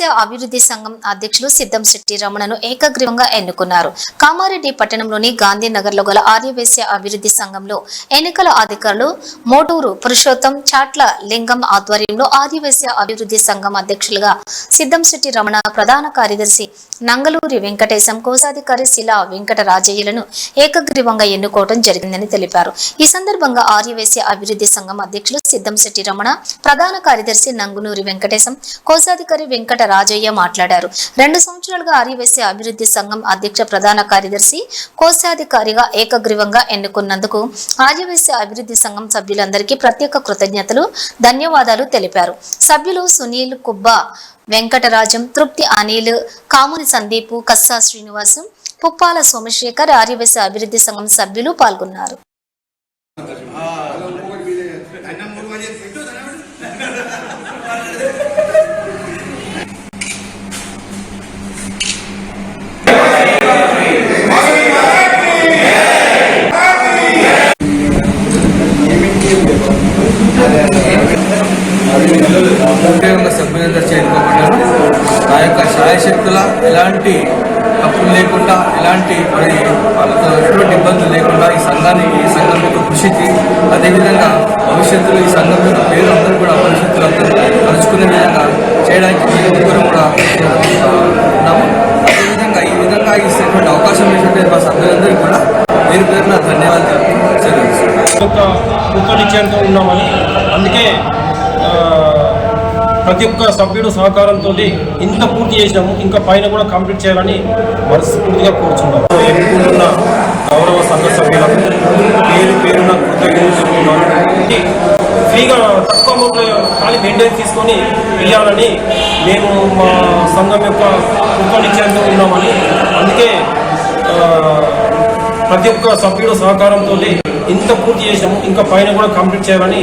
ఆర్యవేశ్య అభివృద్ధి సంఘం అధ్యక్షులు సిద్ధం శెట్టి రమణను ఏకగ్రీవంగా ఎన్నుకున్నారు. కామారెడ్డి పట్టణంలోని గాంధీనగర్లో గల ఆర్యవేశ్య అభివృద్ధి సంఘంలో ఎన్నికల అధికారులు మోటూరు పురుషోత్తం చాట్ల లింగం ఆధ్వర్యంలో ఆర్యవేశ్య అభివృద్ధి సంఘం అధ్యక్షులుగా సిద్ధం శెట్టి రమణ ప్రధాన కార్యదర్శి నంగలూరి వెంకటేశం కోశాధికారి శిలా వెంకట రాజయ్యలను ఏకగ్రీవంగా ఎన్నుకోవడం జరిగిందని తెలిపారు. ఈ సందర్భంగా ఆర్యవేశ్య అభివృద్ధి సంఘం అధ్యక్షులు సిద్ధం శెట్టి రమణ ప్రధాన కార్యదర్శి నంగునూరి వెంకటేశం కోశాధికారి వెంకట రాజయ్య మాట్లాడారు. రెండు సంవత్సరాలుగా ఆర్యవైశ్య అభివృద్ధి సంఘం అధ్యక్ష ప్రధాన కార్యదర్శి కోశాధికారిగా ఏకగ్రీవంగా ఎన్నుకున్నందుకు ఆర్యవైశ్య అభివృద్ధి సంఘం సభ్యులందరికీ ప్రత్యేక కృతజ్ఞతలు ధన్యవాదాలు తెలిపారు. సభ్యులు సునీల్ కుబ్బా వెంకటరాజం తృప్తి అనిల్ కాముని సందీపు కస్సా శ్రీనివాసం పుప్పాల సోమశేఖర్ ఆర్యవైశ్య అభివృద్ధి సంఘం సభ్యులు పాల్గొన్నారు. ఉద్యోగంగా సభ్యులుగా చేరుకోబడ్డారు ఆ యొక్క శాయశక్తుల ఎలాంటి తప్పులు లేకుండా ఎలాంటి మరి వాళ్ళతో ఎటువంటి ఇబ్బందులు లేకుండా ఈ సంఘాన్ని ఈ సంఘం యొక్క కృషికి అదేవిధంగా భవిష్యత్తులో ఈ సంఘం యొక్క పేరు అందరూ కూడా భవిష్యత్తులో అందరూ తలుచుకునే విధంగా చేయడానికి మేము ముగ్గురు కూడా ఉన్నాము. అదేవిధంగా ఈ విధంగా ఇచ్చినటువంటి అవకాశం ఇచ్చినటువంటి మా సభ్యులందరికీ కూడా పేరు పేరున ధన్యవాదాలు. తెలుపుతూ సెలవు ఉన్నామని. అందుకే ప్రతి ఒక్క సభ్యుడు సహకారంతో ఇంత పూర్తి చేసినాము ఇంకా పైన కూడా కంప్లీట్ చేయాలని మనస్ఫూర్తిగా కోరుచున్నాము. ఎన్నుకుంటున్న గౌరవ సంఘ సభ్యులకు పేరు పేరున కృతజ్ఞతలు ఫ్రీగా తక్కువ అమౌంట్లో ఖాళీ మెయింటైన్ తీసుకొని వెళ్ళాలని మేము మా సంఘం యొక్క రూపొందించేందుకు ఉన్నామని అందుకే ప్రతి ఒక్క సభ్యుడు సహకారంతో ఇంత పూర్తి చేసాము ఇంకా పైన కూడా కంప్లీట్ చేయాలని